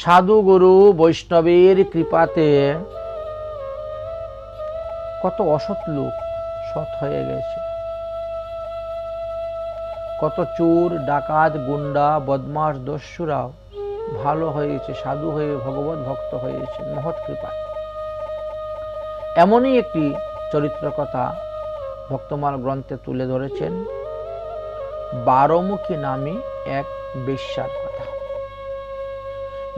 সাধু গুরু বৈষ্ণবের কৃপাতে কত অসৎ লোক সৎ হয়ে গেছে। কত চোর, ডাকাত, গুন্ডা বদমাস দস্যুরাও ভালো হয়েছে, সাধু হয়ে ভগবত ভক্ত হয়েছে, মহৎ কৃপা এমনই একটি চরিত্র কথা ভক্তমাল গ্রন্থে তুলে ধরেছেন। বারোমুখী নামে এক বেশ্যার কথা।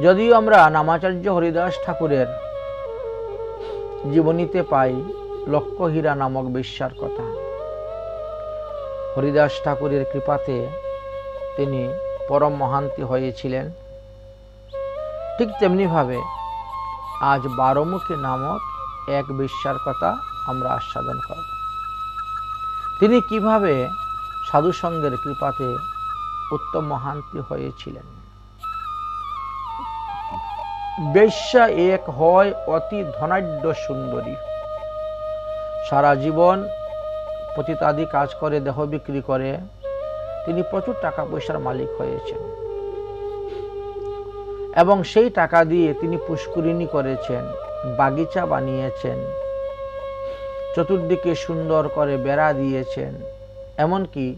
যদিও আমরা নামাচার্য হরিদাস ঠাকুরের জীবনীতে পাই লক্ষ্যহীরা নামক বেশ্যার কথা। হরিদাস ঠাকুরের কৃপাতে তিনি পরম মহান্তি হয়েছিলেন। ঠিক তেমনিভাবে আজ বারোমুখী নামক এক বেশ্যার কথা আমরা আস্বাদন করব। তিনি কীভাবে সাধুসঙ্গের কৃপাতে উত্তম মহান্তি হয়েছিলেন? বেশ্যা এক হয় অতি ধনাঢ্য সুন্দরী। সারা জীবন পতিতাদি কাজ করে, দেহ বিক্রি করে, তিনি প্রচুর টাকা পয়সার মালিক হয়েছেন। এবং সেই টাকা দিয়ে তিনি পুষ্করিণী করেছেন, বাগিচা বানিয়েছেন, চতুর্দিকে সুন্দর করে বেড়া দিয়েছেন। এমনকি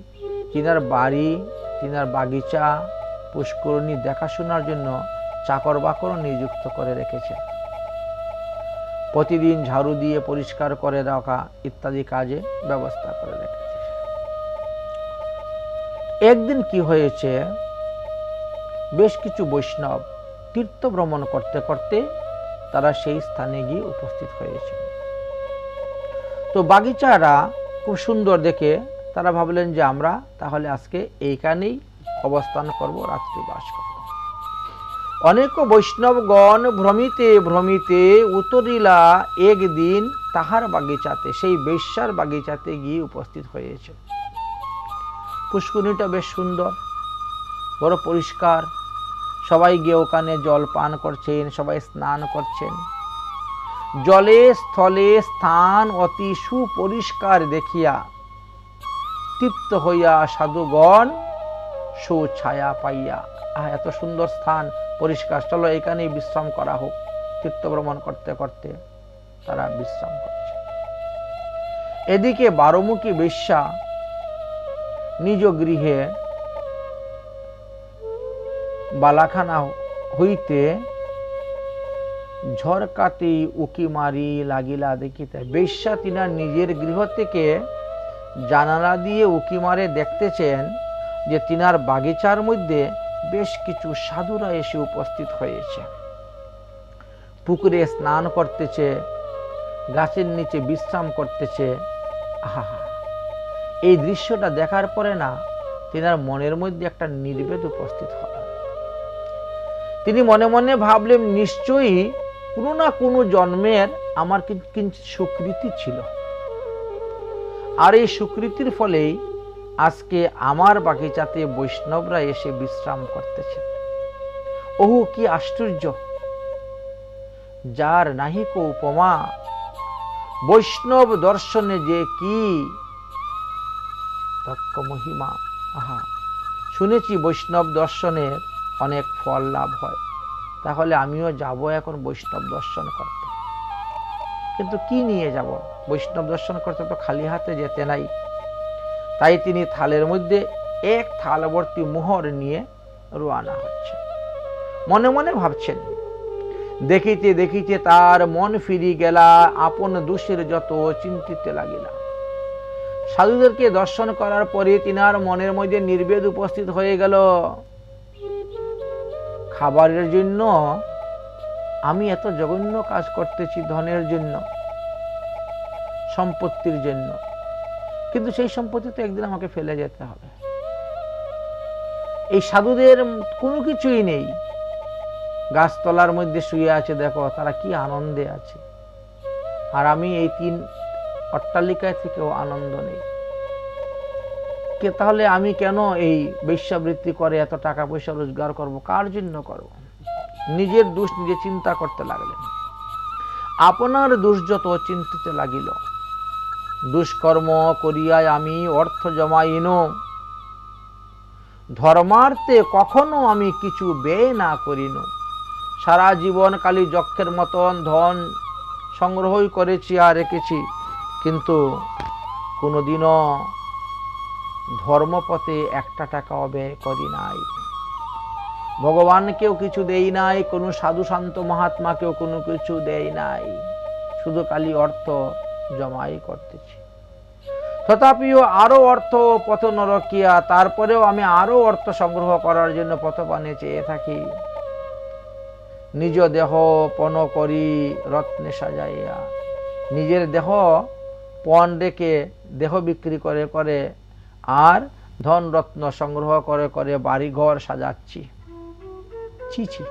তিনার বাড়ি, তিনার বাগিচা, পুষ্করিণী দেখাশোনার জন্য চাকর বাকরও নিযুক্ত করে রেখেছেন প্রতিদিন ঝাড়ু দিয়ে পরিষ্কার করে রাখা ইত্যাদি কাজে ব্যবস্থা করে রেখেছে। একদিন কি হয়েছে, বেশ কিছু বৈষ্ণব তীর্থ ভ্রমণ করতে করতে তারা সেই স্থানে গিয়ে উপস্থিত হয়েছে। তো বাগিচারা খুব সুন্দর দেখে তারা ভাবলেন যে আমরা তাহলে আজকে এইখানেই অবস্থান করব রাত্রি বাস করব। অনেক বৈষ্ণবগণ ভ্রমিতে ভ্রমিতে উতরিলা একদিন তাহার বাগিচাতে, সেই বেশ্যার বাগিচাতে গিয়ে উপস্থিত হয়েছে। পুষ্কুনিটা বেশ সুন্দর, বড় পরিষ্কার। সবাই গিয়ে ওখানে জল পান করছেন, সবাই স্নান করছেন। জলে স্থলে স্থান অতি সুপরিষ্কার দেখিয়া তৃপ্ত হইয়া সাধুগণ সুছায়া পাইয়া। আহ, এত সুন্দর স্থান। পরিষ্কার, চলো এখানেই বিশ্রাম করা হোক। তীর্থ ভ্রমণ করতে করতে তারা বিশ্রাম করছে। এদিকে বারোমুখী বেশ্যা নিজ গৃহে বালাখানা হইতে ঝরকাতে উকি মারি লাগিলা দেখিতে। বেশ্যা তিনার নিজের গৃহ থেকে জানালা দিয়ে উকি মারে দেখতেছেন যে তিনার বাগিচার মধ্যে বেশ কিছু সাধুরা এসে উপস্থিত হয়েছে। পুকুরে স্নান করতেছে, গাছের নিচে বিশ্রাম করতেছে। আহা, এই দৃশ্যটা দেখার পরে না, তিনার মনের মধ্যে একটা নির্বেদ উপস্থিত হল। তিনি মনে মনে ভাবলেন, নিশ্চয়ই কোনো না কোনো জন্মের আমার কিঞ্চিত সুকৃতি ছিল। আর এই সুকৃতির ফলেই আজকে আমার বাগিচাতে বৈষ্ণবরা এসে বিশ্রাম করতেছে। ওহু, কি আশ্চর্য। যার নাহিক উপমা, বৈষ্ণব দর্শনে যে কি তক্ক মহিমা। আহা, শুনেছি বৈষ্ণব দর্শনের অনেক ফল লাভ হয়। তাহলে আমিও যাব এখন বৈষ্ণব দর্শন করতে। কিন্তু কি নিয়ে যাব? বৈষ্ণব দর্শন করতে তো খালি হাতে যেতে নাই। তাই তিনি থালের মধ্যে এক থালবর্তী মোহর নিয়ে রোয়ানা হচ্ছে মনে মনে ভাবছেন, দেখিতে দেখিতে তার মন ফিরি গেলা, আপন দোষের যত চিন্তিতে লাগিলা। সাধুদেরকে দর্শন করার পরে তিনার মনের মধ্যে নির্বেদ উপস্থিত হয়ে গেল, খাবারের জন্য আমি এত জঘন্য কাজ করতেছি ধনের জন্য, সম্পত্তির জন্য। কিন্তু সেই সম্পত্তি তো একদিন আমাকে ফেলে যেতে হবে। এই সাধুদের কোনো কিছুই নেই। গাছতলার মধ্যে শুয়ে আছে, দেখো, তারা কি আনন্দে আছে। আর আমি এই তিন অট্টালিকায় থেকেও আনন্দ নেই। কে তাহলে আমি কেন এই বেশ্যাবৃত্তি করে এত টাকা পয়সা রোজগার করব? কার জন্য করব? নিজের দোষ নিজে চিন্তা করতে লাগলেন। আপনার দোষ যত চিন্তিতে লাগিল। দুষ্কর্ম করিয়ায় আমি অর্থ জমাইন। ধর্মার্থে কখনো আমি কিছু ব্যয় না করিন। সারা জীবন কালি যক্ষের মতন ধন সংগ্রহই করেছি আর রেখেছি। কিন্তু কোনোদিনও ধর্মপথে একটা টাকাও ব্যয় করি নাই। ভগবানকেও কিছু দেই নাই, কোনো সাধু শান্ত মহাত্মাকেও কোনো কিছু দেই নাই। শুধু কালি অর্থ জমাই করতেছি। তথাপিও আরও অর্থ পথ নরকিয়া, তারপরেও আমি আরও অর্থ সংগ্রহ করার জন্য পথপানে চেয়ে থাকি। নিজ দেহ পণ করি, রত্নে সাজাইয়া। নিজের দেহ পণ রেখে দেহ বিক্রি করে করে আর ধন রত্ন সংগ্রহ করে করে বাড়িঘর সাজাচ্ছি। চিচি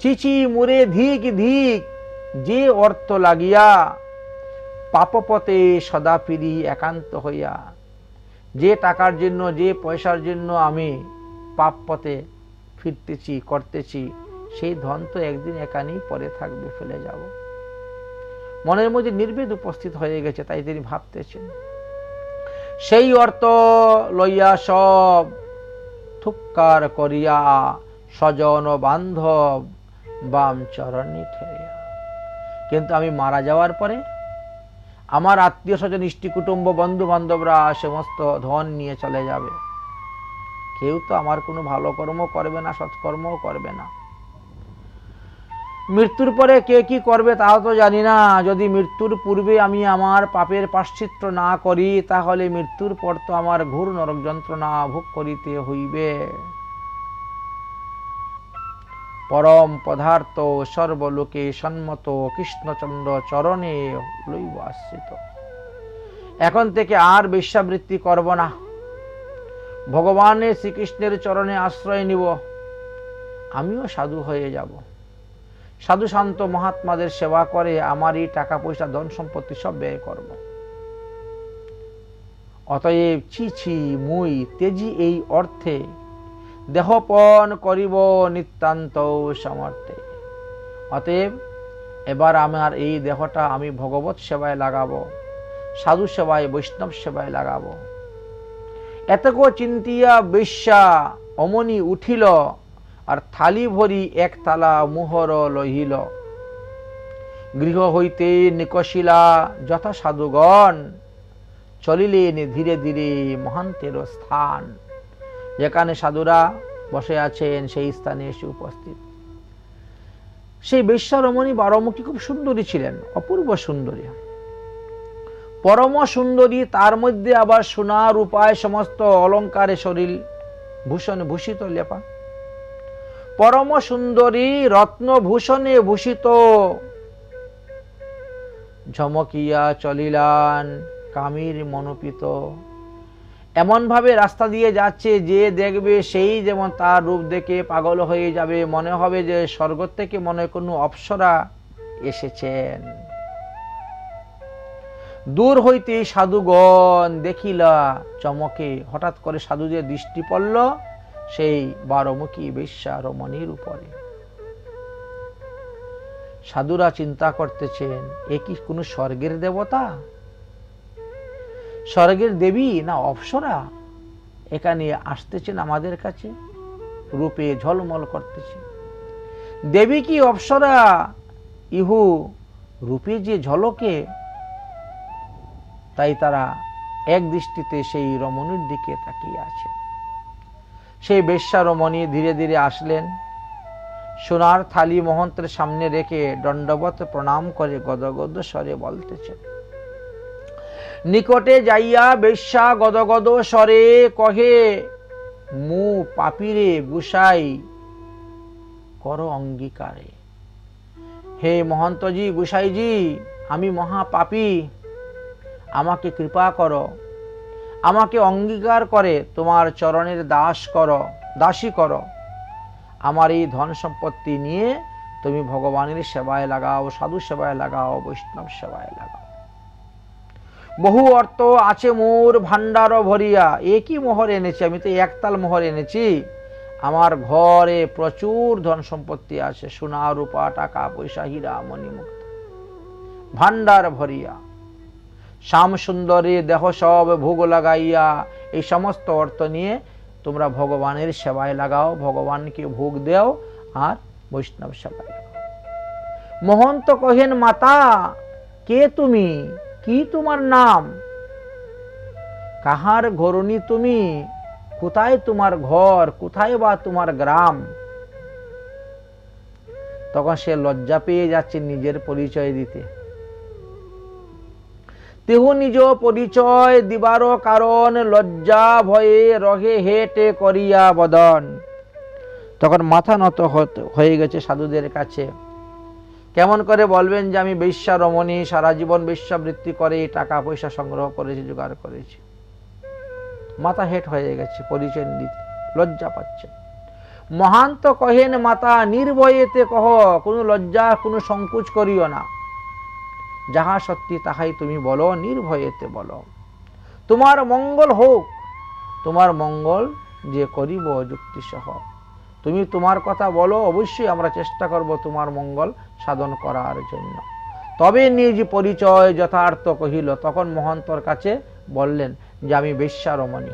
চিচি মুরে ধিক ধিক, যে অর্থ লাগিয়া পাপপথে সদা ফিরি একান্ত হইয়া। যে টাকার জন্য, যে পয়সার জন্য আমি পাপ পথে ফিরতেছি, করতেছি, সেই ধন তো একদিন একানি পরে থাকবে, ফেলে যাব। মনের মধ্যে নির্বেদ উপস্থিত হয়ে গেছে, তাই তিনি ভাবতেছেন। সেই অর্থ লইয়া সব থুক্কার করিয়া স্বজন বান্ধব বাম চরণে ঠেরিয়া কিন্তু আমি মারা যাওয়ার পরে আমার আত্মীয় স্বজন, ইষ্টি কুটুম্ব বন্ধু বান্ধবরা সমস্ত ধন নিয়ে চলে যাবে। কেউ তো আমার কোনো ভালো কর্ম করবে না, সৎকর্মও করবে না। মৃত্যুর পরে কে কি করবে তাও তো জানি না। যদি মৃত্যুর পূর্বে আমি আমার পাপের পাশ্চিত্র না করি, তাহলে মৃত্যুর পর তো আমার ঘোর নরক যন্ত্রণা ভোগ করিতে হইবে। পরম পদার্থ সর্বলোকে সন্মত কৃষ্ণচন্দ্র চরণে লইব আশ্রিত। এখন থেকে আর বেশ্যাবৃত্তি করব না। ভগবানের শ্রীকৃষ্ণের চরণে আশ্রয় নিব। আমিও সাধু হয়ে যাব। সাধু শান্ত মহাত্মাদের সেবা করে আমার এই টাকা পয়সা ধন সম্পত্তি সব ব্যয় করব। অতএব ছি ছি মুই তেজি এই অর্থে দেহপন করিব নিতান্ত সমর্থে অতএব, এবার আমার এই দেহটা আমি ভগবত সেবায় লাগাবো, সাধু সেবায়, বৈষ্ণব সেবায় লাগাবো। এতকো চিন্তিয়া বেশ্যা অমনি উঠিল, আর থালি ভরি এক তালা মুহর লহিল। গৃহ হইতে নিকশিলা যথা সাধুগণ চলিলেন ধীরে ধীরে মহান্তের স্থান। যেখানে সাধুরা বসে আছেন, সেই স্থানে এসে উপস্থিত। সেই বেশ্যারমণী বারমুখী খুব সুন্দরী ছিলেন, অপূর্ব সুন্দরী। পরম সুন্দরী, তার মধ্যে আবার সোনার উপায় সমস্ত অলঙ্কারে শরীর ভূষণ ভূষিত লেপা। পরম সুন্দরী রত্নভূষণে ভূষিত। ঝমকিয়া চলিলান কামির মনোপিত। এমনভাবে রাস্তা দিয়ে যাচ্ছে যে দেখবে সেই যেমন তার রূপ দেখে পাগল হয়ে যাবে। মনে হবে যে স্বর্গ থেকে মনে কোনো অপ্সরা এসেছেন। দূর হইতে সাধুগণ দেখিলা চমকে, হঠাৎ করে সাধুদের দৃষ্টি পড়ল, সেই বারমুখী বেশ্যা রমণীর উপরে। সাধুরা চিন্তা করতেছেন, এ কি কোনো স্বর্গের দেবতা? স্বর্গের দেবী না অপসরা? এখানে আসতেছেন আমাদের কাছে, রূপে ঝলমল করতেছে। দেবী কি অপসরা? ইহু রূপে যে ঝলকে, তাই তারা এক দৃষ্টিতে সেই রমণীর দিকে তাকিয়ে আছে। সেই বেশ্যা রমণী ধীরে ধীরে আসলেন। সোনার থালি মহন্তের সামনে রেখে দণ্ডবত প্রণাম করে গদগদ স্বরে বলতেছেন নিকটে যাইয়া বেশ্যা গদগদ স্বরে কহে, মু পাপিরে গুসাই কর অঙ্গীকারে। হে মহন্তজি গুসাইজি, আমি মহা পাপী আমাকে কৃপা করো। আমাকে অঙ্গীকার করে, তোমার চরণের দাস করো, দাসী করো। আমার এই ধন সম্পত্তি নিয়ে তুমি ভগবানের সেবায় লাগাও সাধু সেবায় লাগাও, বৈষ্ণব সেবায় লাগাও। বহু অর্থ আছে মোর ভান্ডার ভরিয়া। একই মোহর এনেছি? আমি তো একতাল মোহর এনেছি। আমার ঘরে প্রচুর ধন সম্পত্তি আছে। সোনা রূপা, টাকা পয়সা, হীরা মণিমুক্ত ভান্ডার ভরিয়া। শ্যাম সুন্দরী দেহ সব ভোগ লাগাইয়া এই সমস্ত অর্থ নিয়ে তোমরা ভগবানের সেবায় লাগাও। ভগবানকে ভোগ দেও আর বৈষ্ণব সেবায় লাগাও। মহন্ত কহেন, মাতা, কে তুমি? কি তোমার নাম? কাহার ঘরণী তুমি? কোথায় তোমার ঘর? কোথায় বা তোমার গ্রাম? তখন সে লজ্জা পেয়ে যাচ্ছে নিজের পরিচয় দিতে। তেহ নিজ পরিচয় দিবার কারণ লজ্জা ভয়ে রহে হেটে করিয়া বদন। তখন মাথা নত হয়ে গেছে সাধুদের কাছে। কেমন করে বলবেন যে আমি বেশ্যা রমণী সারা জীবন বেশ্যাবৃত্তি করে টাকা পয়সা সংগ্রহ করেছি, জোগাড় করেছি। মাথা হেট হয়ে গেছে, পরিচয় দিতে, লজ্জা পাচ্ছে। মহান্ত কহেন মাতা, নির্ভয়েতে কহ, কোনো লজ্জা, কোনো সংকোচ করিও না। যাহা সত্যি তাহাই তুমি বলো, নির্ভয়েতে বলো। তোমার মঙ্গল হোক, তোমার মঙ্গল যে করিব যুক্তিসহ। তুমি তোমার কথা বলো, অবশ্যই আমরা চেষ্টা করব তোমার মঙ্গল সাধন করার জন্য। তবে নিজ পরিচয় যথার্থ কহিল, তখন মহন্তর কাছে বললেন, যে আমি বেশ্যারমণী।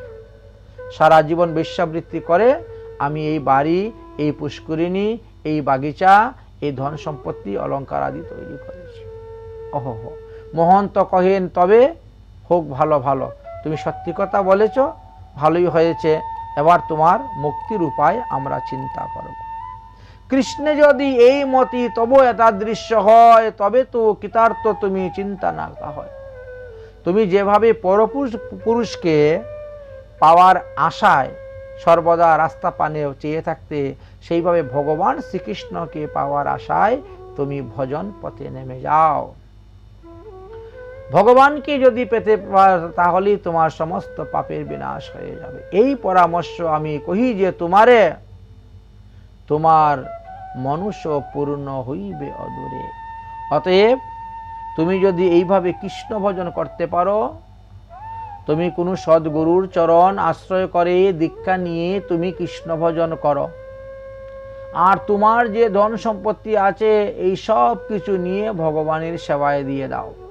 সারা জীবন বেশ্যাবৃত্তি করে আমি এই বাড়ি, এই পুষ্করিণী, এই বাগিচা, এই ধন সম্পত্তি অলংকার আদি তৈরি করেছি। ওহো হো। মহন্ত কহেন, তবে হোক ভালো ভালো। তুমি সত্যি কথা বলেছ, ভালোই হয়েছে। এবার তোমার মুক্তির উপায় আমরা চিন্তা করব। কৃষ্ণে যদি এই মতি তবু এতাদৃশ্য হয়, তবে তো কৃতার্থ তুমি চিন্তা না হয়। তুমি যেভাবে পরপুরুষ, পুরুষকে পাওয়ার আশায় সর্বদা রাস্তা পানে চেয়ে থাকতে, সেইভাবে ভগবান শ্রীকৃষ্ণকে পাওয়ার আশায় তুমি ভজন পথে নেমে যাও। ভগবানকে যদি পেতে তাহলেই তোমার সমস্ত পাপের বিনাশ হয়ে যাবে। এই পরামর্শ আমি কহি যে, তোমারে, তোমার মনুষ্য পূর্ণ হইবে অদূরে। অতএব, তুমি যদি এইভাবে কৃষ্ণ ভজন করতে পারো, তুমি কোনো সদ্গুরুর চরণ আশ্রয় করে, দীক্ষা নিয়ে তুমি কৃষ্ণ ভজন করো। আর তোমার যে ধন সম্পত্তি আছে, এই সব কিছু নিয়ে ভগবানের সেবায় দিয়ে দাও।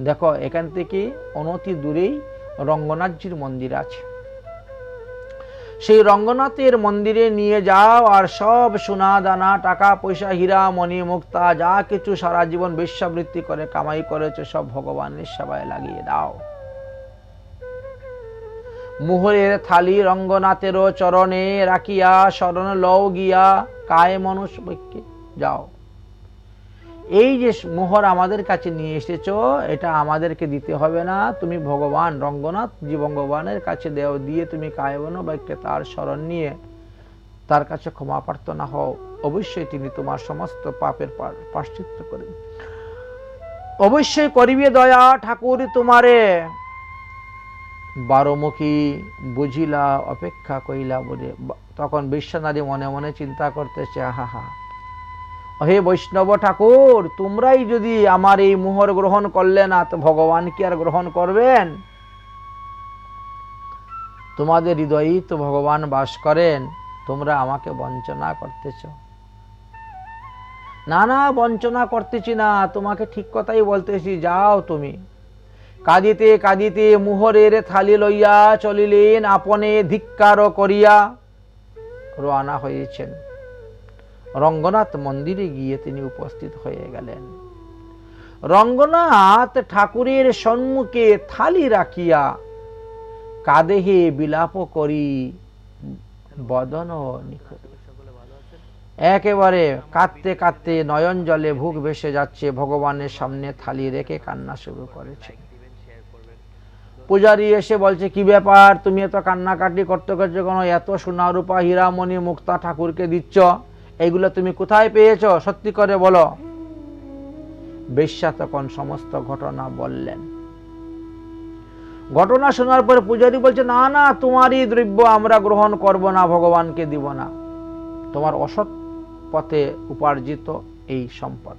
দেখো, এখান থেকে অনতি দূরেই রঙ্গনাথজির মন্দির আছে। সেই রঙ্গনাথের মন্দিরে নিয়ে যাও আর সব সোনা দানা, টাকা পয়সা, হীরা, মণি, মুক্তা, যা কিছু সারা জীবন বেশ্যাবৃত্তি করে, কামাই করেছে, সব ভগবানের সেবায় লাগিয়ে দাও। মোহরের থালি রঙ্গনাথেরও চরণে রাখিয়া, শরণ লও গিয়া, কায় মনুষ্যকে যাও। এই যে মোহর আমাদের কাছে নিয়ে এসেছ, এটা আমাদেরকে দিতে হবে না। তুমি ভগবান রঙ্গনাথ, জীবঙ্গবানের কাছে দেও, দিয়ে তুমি কায়বন বাক্যে তার স্মরণ নিয়ে তার কাছে ক্ষমা প্রার্থনা হও। অবশ্যই তিনি তোমার সমস্ত পাপের পাশ্চিত্য করবেন অবশ্যই করিবে দয়া ঠাকুর তোমারে। বারোমুখী বুঝিলা, অপেক্ষা কইলা বলে তখন বিশ্বনারী মনে মনে চিন্তা করতেছে, আহা হা। হে বৈষ্ণব ঠাকুর, তোমরাই যদি আমার এই মোহর গ্রহণ করলে না, তো ভগবান কি আর গ্রহণ করবেন? তোমাদের হৃদয়েই তো ভগবান বাস করেন, তোমরা আমাকে বঞ্চনা করতেছ। না না, বঞ্চনা করতেছি না, তোমাকে ঠিক কথাই বলতেছি, যাও তুমি। কাঁদিতে কাঁদিতে মুহরের থালি লইয়া চলিলেন, আপনে ধিক্কার করিয়া রওনা হয়েছেন। রঙ্গনাথ মন্দিরে গিয়ে তিনি উপস্থিত হয়ে গেলেন। রঙ্গনাথ ঠাকুরের সম্মুখে থালি রাখিয়া কাদেহে বিলাপ করি, বদন একেবারে কাঁদতে কাঁদতে নয়ন জলে ভুক ভেসে যাচ্ছে, ভগবানের সামনে থালি রেখে কান্না শুরু করেছে। পূজারি এসে বলছে, কি ব্যাপার? তুমি এত কান্নাকাটি করতে করছ কোনো? এত সোনা রূপা হীরামণি মুক্তা ঠাকুরকে দিচ্ছ? এইগুলো তুমি কোথায় পেয়েছ? সত্যি করে বলো। বেশ্যা তখন সমস্ত ঘটনা বললেন। ঘটনা শোনার পরে পূজারি বলছে, না না, তোমারই দ্রব্য আমরা গ্রহণ করব না, ভগবানকে দিব না। তোমার অসৎ পথে উপার্জিত এই সম্পদ।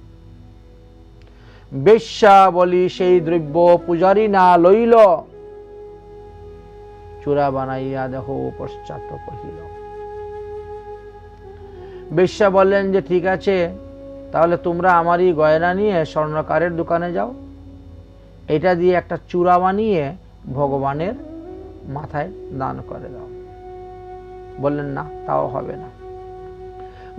বেশ্যা বলি সেই দ্রব্য পূজারি না লইল। চূড়া বানাইয়া দেহ পশ্চাৎ কহিল বেশ্যা বললেন যে, ঠিক আছে, তাহলে তোমরা আমারই গয়না নিয়ে স্বর্ণকারের দোকানে যাও। এটা দিয়ে একটা চূড়া বানিয়ে ভগবানের মাথায় দান করে দাও। বললেন, না, তাও হবে না।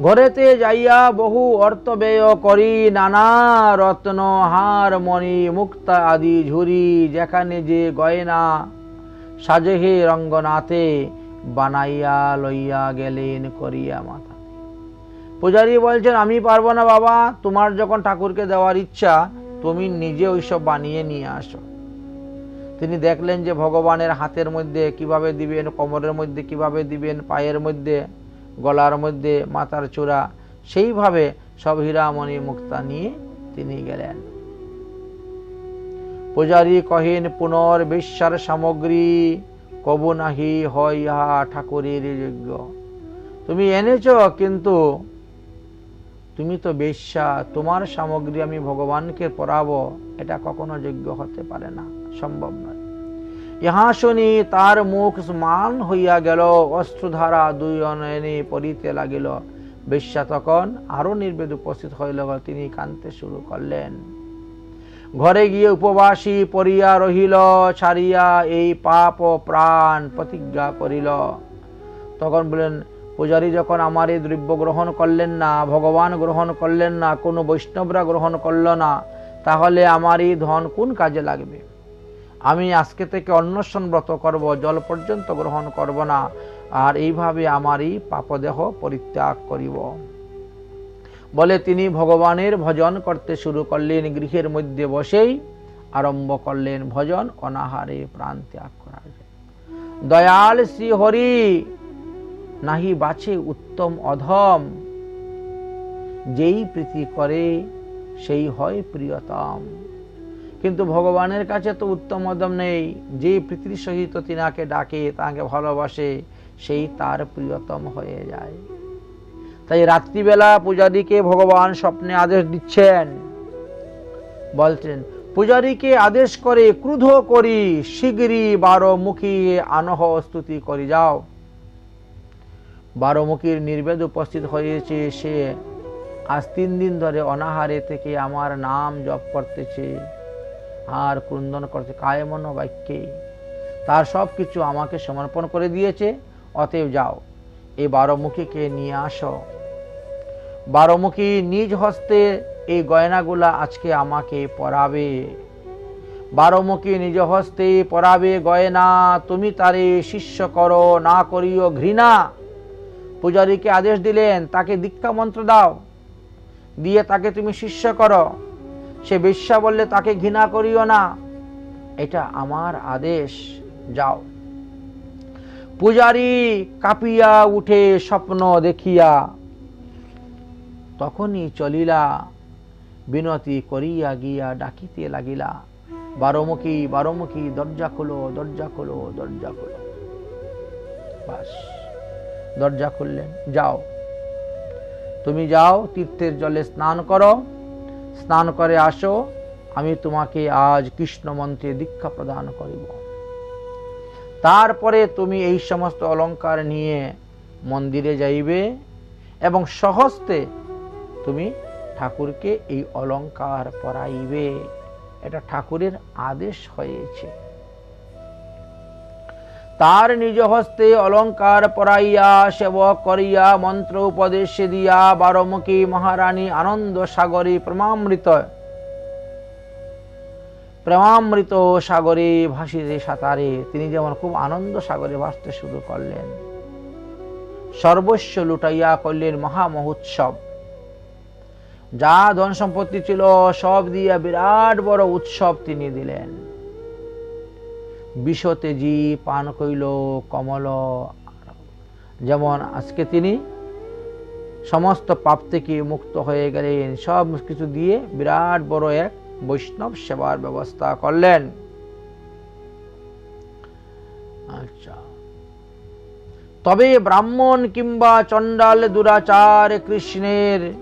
ঘরেতে যাইয়া বহু অর্থ ব্যয় করি, নানা রত্ন, হার, মণি, মুক্তা আদি ঝুরি, যেখানে যে গয়না সাজেহে রঙ্গনাথে বানাইয়া লইয়া গেলেন করিয়া মাথা পূজারী বলছেন, আমি পারব না বাবা, তোমার যখন ঠাকুরকে দেওয়ার ইচ্ছা, তুমি নিজে ওইসব বানিয়ে নিয়ে আসো। তিনি দেখলেন যে ভগবানের হাতের মধ্যে কীভাবে দিবেন, কোমরের মধ্যে কীভাবে দিবেন, পায়ের মধ্যে, গলার মধ্যে, মাথার চূড়া, সেইভাবে সব হীরামণি মুক্তা নিয়ে তিনি গেলেন। পূজারী কহেন, পুনর বিশ্বার সামগ্রী, কবু নাহি হয় ইহা ঠাকুরের যোগ্য তুমি এনেছ, কিন্তু তুমি তো বেশ্যা তোমার সামগ্রী আমি ভগবানকে পড়াবো এটা কখনো যোগ্য হতে পারে না, সম্ভব নয়। ইহা শুনি তার মুখ মান হইয়া গেল অস্ত্রধারা দুই অনয়নে পড়িতে লাগিল। বেশ্যা তখন আরও নির্বেদ উপস্থিত হইল, তিনি কানতে শুরু করলেন। ঘরে গিয়ে উপবাসী পড়িয়া রহিল, ছাড়িয়া এই পাপ প্রাণ প্রতিজ্ঞা করিল। তখন বলেন পূজারী যখন আমার এই দ্রব্য গ্রহণ করলেন না, ভগবান গ্রহণ করলেন না, কোনো বৈষ্ণবরা গ্রহণ করল না, তাহলে আমার এই ধন কোন কাজে লাগবে আমি আজকে থেকে অন্বেষণ ব্রত করব, জল পর্যন্ত গ্রহণ করব না, আর এইভাবে আমারই পাপদেহ পরিত্যাগ করিব বলে তিনি ভগবানের ভজন করতে শুরু করলেন, গৃহের মধ্যে বসেই আরম্ভ করলেন ভজন অনাহারে প্রাণ ত্যাগ জন্য। দয়াল শ্রী হরি নাহি বাছে উত্তম অধম। যেই প্রীতি করে, সেই হয় প্রিয়তম। কিন্তু ভগবানের কাছে তো উত্তম অদম নেই। যে প্রীতির সহিত তিনাকে ডাকে, তাকে ভালোবাসে, সেই তার প্রিয়তম হয়ে যায়। তাই রাত্রিবেলা পূজারীকে ভগবান স্বপ্নে আদেশ দিচ্ছেন। বলছেন, পূজারীকে আদেশ করে, ক্রুধ করি শীঘ্রই বারো মুখী আনহ স্তুতি করি যাও। বারোমুখীর নির্বেদ উপস্থিত হয়েছে সে। আজ তিন দিন ধরে অনাহারে থেকে আমার নাম জপ করতেছে। আর ক্রন্দন করছে কায়মন বাক্যে তার সব কিছু আমাকে সমর্পণ করে দিয়েছে, অতএব যাও এই বারোমুখীকে নিয়ে আসো। বারোমুখী নিজ হস্তে এই গয়নাগুলা আজকে আমাকে পরাবে। বারোমুখী নিজ হস্তে পরাবে গয়না, তুমি তারে শিষ্য করো, না করিও ঘৃণা। পূজারীকে আদেশ দিলেন, তাকে দীক্ষা মন্ত্র দাও। দিয়ে তাকে তুমি শিষ্য করো। সে বেশ্যা বললে, তাকে ঘৃণা করিও না। এটা আমার আদেশ, যাও। পূজারী কাঁপিয়া উঠে স্বপ্ন দেখিয়া তখনই চলিলা, বিনতি করিয়া গিয়া ডাকিতে লাগিলা, বারোমুখী বারোমুখী, দরজা খোলো দরজা খোলো দরজা খোলো। বাস। দরজা খুললেন, যাও। তুমি যাও, তীর্থের জলে স্নান করো। স্নান করে আসো, আমি তোমাকে আজ কৃষ্ণ মন্ত্রে দীক্ষা প্রদান করিব। তারপরে তুমি এই সমস্ত অলংকার নিয়ে মন্দিরে যাইবে এবং সহস্তে তুমি ঠাকুরকে এই অলংকার পরাইবে। এটা ঠাকুরের আদেশ হয়েছে। তার নিজ হস্তে অলংকার পরাইয়া, সেবক করিয়া, মন্ত্র উপদেশ দিয়া বারমুখী মহারানী আনন্দ সাগরে প্রেমামৃত। প্রেমামৃত সাগরে ভাসিতে সাঁতারে, তিনি যেমন খুব আনন্দ সাগরে ভাসতে শুরু করলেন। সর্বস্ব লুটাইয়া করলেন মহা মহোৎসব। যা ধন সম্পত্তি ছিল, সব দিয়া বিরাট বড় উৎসব তিনি দিলেন। বিষতেজি পান কইল কমল। যেমন আজকে তিনি সমস্ত পাপ থেকে মুক্ত হয়ে গেলেন। সব কিছু দিয়ে বিরাট বড় এক বৈষ্ণব সেবার ব্যবস্থা করলেন। আচ্ছা। তবে ব্রাহ্মণ কিংবা চণ্ডাল দুরাচার কৃষ্ণের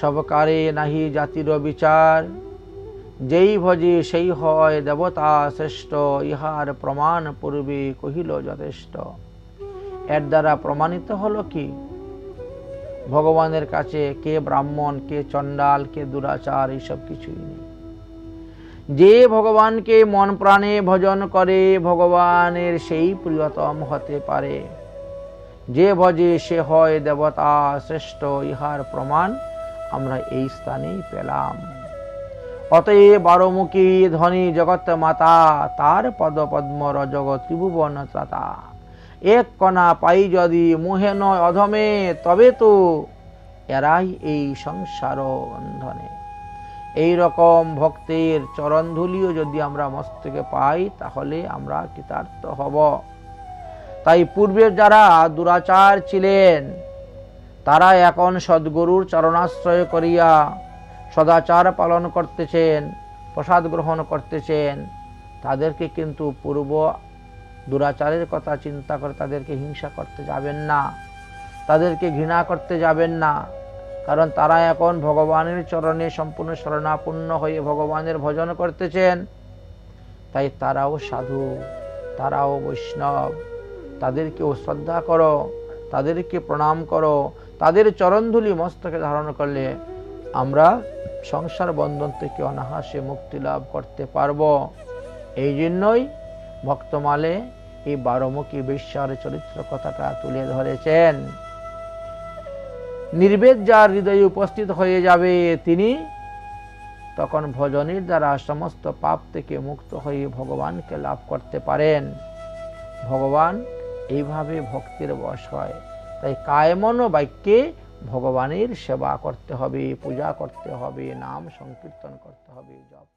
সবকারে নাহি জাতির বিচার। যেই ভজে সেই হয় দেবতা শ্রেষ্ঠ, ইহার প্রমাণ পূর্বে কহিল যথেষ্ট। এর দ্বারা প্রমাণিত হলো কি? ভগবানের কাছে কে ব্রাহ্মণ, কে চণ্ডাল, কে দুরাচার, এইসব কিছুই নেই। যে ভগবানকে মন প্রাণে ভজন করে, ভগবানের সেই প্রিয়তম হতে পারে। যে ভজে সে হয় দেবতা শ্রেষ্ঠ, ইহার প্রমাণ আমরা এই স্থানেই পেলাম। অতএব বারোমুখী ধনী জগৎ মাতা, তার পদ পদ্ম রজগ ত্রিভুবন ত্রাতা। এক কণা পাই যদি মুহে নয় অধমে, তবে তো এরাই এই সংসার বন্ধনে এই রকম ভক্তের চরণধুলিও যদি আমরা মস্তকে পাই, তাহলে আমরা কৃতার্থ হব। তাই পূর্বের যারা দুরাচার ছিলেন, তারা এখন সদ্গুরুর চরণাশ্রয় করিয়া সদাচার পালন করতেছেন, প্রসাদ গ্রহণ করতেছেন, তাদেরকে কিন্তু পূর্ব দুরাচারের কথা চিন্তা করে তাদেরকে হিংসা করতে যাবেন না, তাদেরকে ঘৃণা করতে যাবেন না, কারণ তারা এখন ভগবানের চরণে সম্পূর্ণ শরণাপন্ন হয়ে ভগবানের ভজন করতেছেন। তাই তারাও সাধু, তারাও বৈষ্ণব, তাদেরকেও শ্রদ্ধা করো, তাদেরকে প্রণাম করো, তাদের চরণধুলি মস্তকে ধারণ করলে আমরা সংসার বন্ধন থেকে অনাহাসে মুক্তি লাভ করতে পারব। এই জন্যই ভক্তমালে এই বারোমুখী বিশ্বার চরিত্র কথাটা তুলে ধরেছেন। নির্বেদ যার হৃদয়ে উপস্থিত হয়ে যাবে তিনি, তখন ভজনের দ্বারা সমস্ত পাপ থেকে মুক্ত হয়ে ভগবানকে লাভ করতে পারেন। ভগবান এইভাবে ভক্তির বশ হয়। তাই কায়মন বাক্যে ভগবানের সেবা করতে হবে পূজা করতে হবে নাম সংকীর্তন করতে হবে জপ